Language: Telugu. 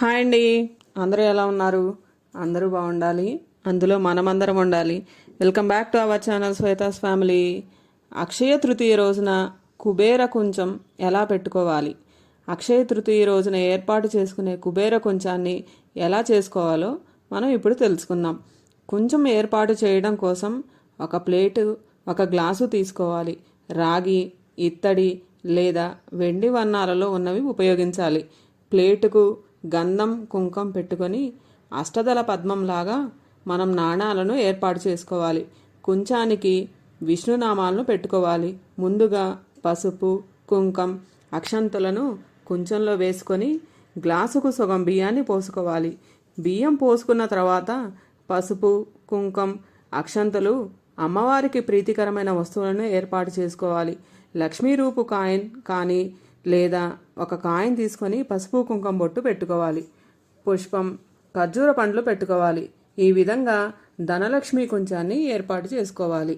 హాయ్ అండి. అందరూ ఎలా ఉన్నారు? అందరూ బాగుండాలి. అందులో మనమందరం ఉండాలి. Welcome back to our channel Shweta's family. Akshaya Tritiya రోజున కుబేర కుంచం ఎలా పెట్టుకోవాలి? అక్షయ తృతీయ రోజున ఏర్పాటు చేసుకునే కుబేర కుంచాన్ని ఎలా చేసుకోవాలో మనం ఇప్పుడు తెలుసుకుందాం. కొంచెం ఏర్పాటు చేయడం కోసం ఒక ప్లేటు ఒక గ్లాసు తీసుకోవాలి. రాగి ఇత్తడి లేదా వెండి వర్ణాలలో ఉన్నవి ఉపయోగించాలి. ప్లేటుకు గంధం కుంకం పెట్టుకొని అష్టదళ పద్మంలాగా మనం నాణాలను ఏర్పాటు చేసుకోవాలి. కుంచానికి విష్ణునామాలను పెట్టుకోవాలి. ముందుగా పసుపు కుంకం అక్షంతులను కుంచంలో వేసుకొని గ్లాసుకు సగం బియ్యాన్ని పోసుకోవాలి. బియ్యం పోసుకున్న తర్వాత పసుపు కుంకం అక్షంతలు అమ్మవారికి ప్రీతికరమైన వస్తువులను ఏర్పాటు చేసుకోవాలి. లక్ష్మీ రూపు కాయిన్ కానీ లేదా ఒక కాయిన్ తీసుకొని పసుపు కుంకుమ బొట్టు పెట్టుకోవాలి. పుష్పం ఖర్జూర పండ్లు పెట్టుకోవాలి. ఈ విధంగా ధనలక్ష్మి కుంచాన్ని ఏర్పాటు చేసుకోవాలి.